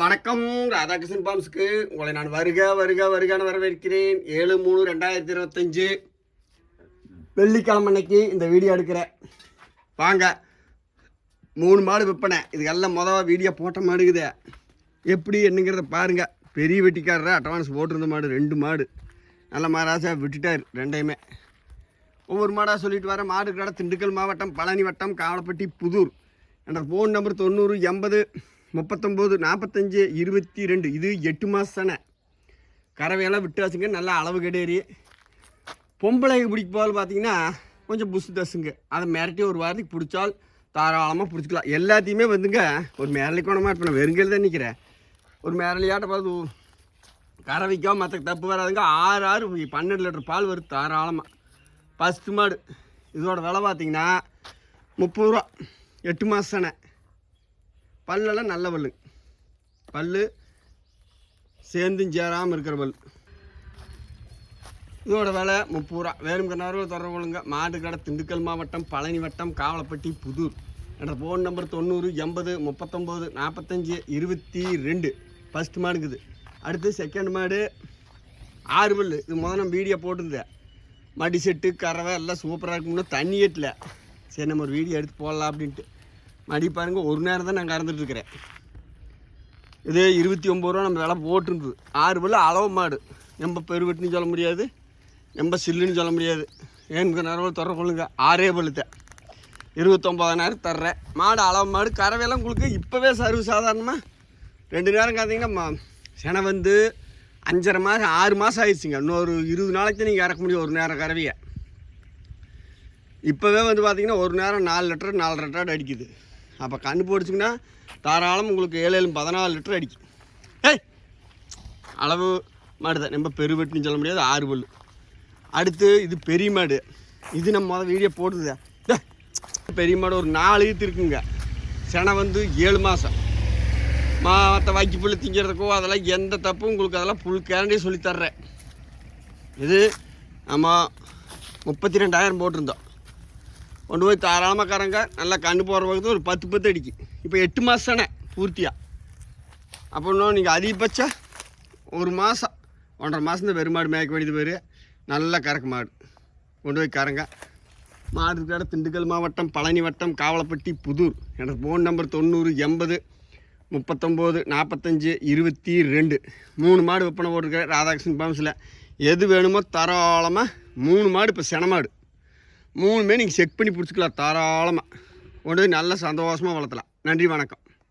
வணக்கம். ராதாகிருஷ்ணன் பாம்ஸ்க்கு உங்களை நான் வருக வருக வருகான வரவேற்கிறேன். ஏழு மூணு ரெண்டாயிரத்தி இருபத்தஞ்சு வெள்ளிக்கிழமை அன்னைக்கு இந்த வீடியோ எடுக்கிறேன் வாங்க. மூணு மாடு விற்பனை. இதுக்கெல்லாம் மொதல் வீடியோ போட்ட மாடுக்குது எப்படி என்னங்கிறத பாருங்க. பெரிய வெட்டிக்காரர் அட்வான்ஸ் போட்டிருந்த மாடு ரெண்டு மாடு. நல்ல மாராசா விட்டுட்டார் ரெண்டையுமே. ஒவ்வொரு மாடாக சொல்லிட்டு வர மாடு கடை திண்டுக்கல் மாவட்டம் பழனி வட்டம் காவலப்பட்டி புதூர். என்ற ஃபோன் நம்பர் தொண்ணூறு எண்பது முப்பத்தொம்போது நாற்பத்தஞ்சு இருபத்தி ரெண்டு இது எட்டு மாதம் தானே. கறவையெல்லாம் விட்டாச்சுங்க. நல்லா அளவு கிடையாது பொம்பளைங்க பிடிக்க போகல பார்த்தீங்கன்னா கொஞ்சம் புசு தசுங்க. அதை மிரட்டி ஒரு வாரத்துக்கு பிடிச்சால் தாராளமாக பிடிச்சிக்கலாம். எல்லாத்தையுமே வந்துங்க ஒரு மேரளி கோணமாக இருப்பேன். வெறுங்கையில் தான் நிற்கிறேன் ஒரு மேரளியாட்ட பார்த்து கறவைக்கோ மற்ற தப்பு வராதுங்க. ஆறு ஆறு பன்னெண்டு லிட்டர் பால் வரும் தாராளமாக ஃபஸ்ட்டு மாடு இதோட விலை பார்த்தீங்கன்னா முப்பது ரூபா. எட்டு மாதம் தானே. பல்லெல்லாம் நல்ல பல் பல் சேர்ந்தும் சேராமல் இருக்கிற பல் இதோட விலை முப்பது ரூபா. வேணுங்கிறவர்கள் தொடர்பு கொள்ளுங்க. மாடு கடை திண்டுக்கல் மாவட்டம் பழனி வட்டம் காவலப்பட்டி புதூர். என்ற ஃபோன் நம்பர் தொண்ணூறு எண்பது முப்பத்தொம்போது நாற்பத்தஞ்சு இருபத்தி ரெண்டு. ஃபஸ்ட் மாடுக்குது அடுத்து செகண்ட் மாடு ஆறு பல் இது முதல் நம்ம வீடியோ போட்டிருந்தேன். மடி செட்டு கறவை எல்லாம் சூப்பராக இருக்கும்னு தண்ணி ஏட்டல சரி நம்ம ஒரு வீடியோ எடுத்து போடலாம் அப்படின்ட்டு. மடி பாருங்கள் ஒரு நேரம் தான் நான் கறந்துட்டுருக்கிறேன் இதே இது இருபத்தி ஒம்பது ரூபா நம்ம விலை போட்டுருந்தது. ஆறு பல்லு அளவு மாடு. எம்ப பெருவெட்டுன்னு சொல்ல முடியாது எம்ப சில்லுன்னு சொல்ல முடியாது. ஏன்னு நேரம் தொடர கொள்ளுங்க? ஆறே பழுத்த. இருபத்தொம்பதாயிரம் தர்றேன். மாடு அளவு மாடு கறவையெல்லாம் கொடுக்க இப்போவே சர்வ சாதாரணமாக ரெண்டு நேரம் காத்தீங்கன்னா மா- செனை வந்து அஞ்சரை மாதம் ஆறு மாதம் ஆயிடுச்சுங்க. இன்னொரு இருபது நாளைக்கு நீங்கள் இறக்க முடியும் ஒரு நேரம் கறவையை. இப்போவே வந்து பார்த்திங்கன்னா ஒரு நேரம் நாலு லிட்டர் நாலு லிட்டர் அடிக்குது. அப்போ கண்ணு போடுச்சிங்கன்னா தாராளம் உங்களுக்கு ஏழு ஏழு பதினாலு லிட்டர் அடிக்கும். ஏய் அளவு மாடு தான் நம்ம பெருவெட்டுன்னு சொல்ல முடியாது ஆறு பல் அடுத்து இது பெரிய மாடு. இது நம்ம முதல் வீடியோ போடுது பெரிய மாடு ஒரு நாலு ஈத்து இருக்குங்க. செனை வந்து ஏழு மாதம் மா மற்ற வாக்கி புல் திங்கிறதுக்கோ அதெல்லாம் எந்த தப்பும் உங்களுக்கு அதெல்லாம் ஃபுல் கேரண்டியே சொல்லித்தர்றேன் இது நம்ம முப்பத்தி ரெண்டாயிரம் போட்டிருந்தோம். கொண்டு போய் தாராளமாக கரங்க நல்லா கண்ணு போகிற பக்கத்தில் ஒரு பத்து பத்து அடிக்கு. இப்போ எட்டு மாதம் தானே பூர்த்தியாக அப்போ இன்னும் நீங்கள் அதிகபட்சம் ஒரு மாதம் ஒன்றரை மாதம் தான் பெருமாடு மேய்க்க வேண்டியது பேர். நல்ல கறக்கு மாடு. கொண்டு போய் கறங்க. மாடு இருக்கிற திண்டுக்கல் மாவட்டம் பழனி வட்டம் காவலப்பட்டி புதூர். எனக்கு ஃபோன் நம்பர் தொண்ணூறு எண்பது முப்பத்தொம்போது நாற்பத்தஞ்சு இருபத்தி ரெண்டு. மூணு மாடு விற்பனை போட்டிருக்கிறேன் ராதாகிருஷ்ணன் பாம்ஸில் எது வேணுமோ தாராளமாக மூணு மாடு இப்போ சென மாடு. மூணுமே நீங்கள் செக் பண்ணி பிடிச்சிக்கலாம் தாராளமாக கொண்டு போய் நல்ல சந்தோஷமாக வளர்த்தலாம். நன்றி வணக்கம்.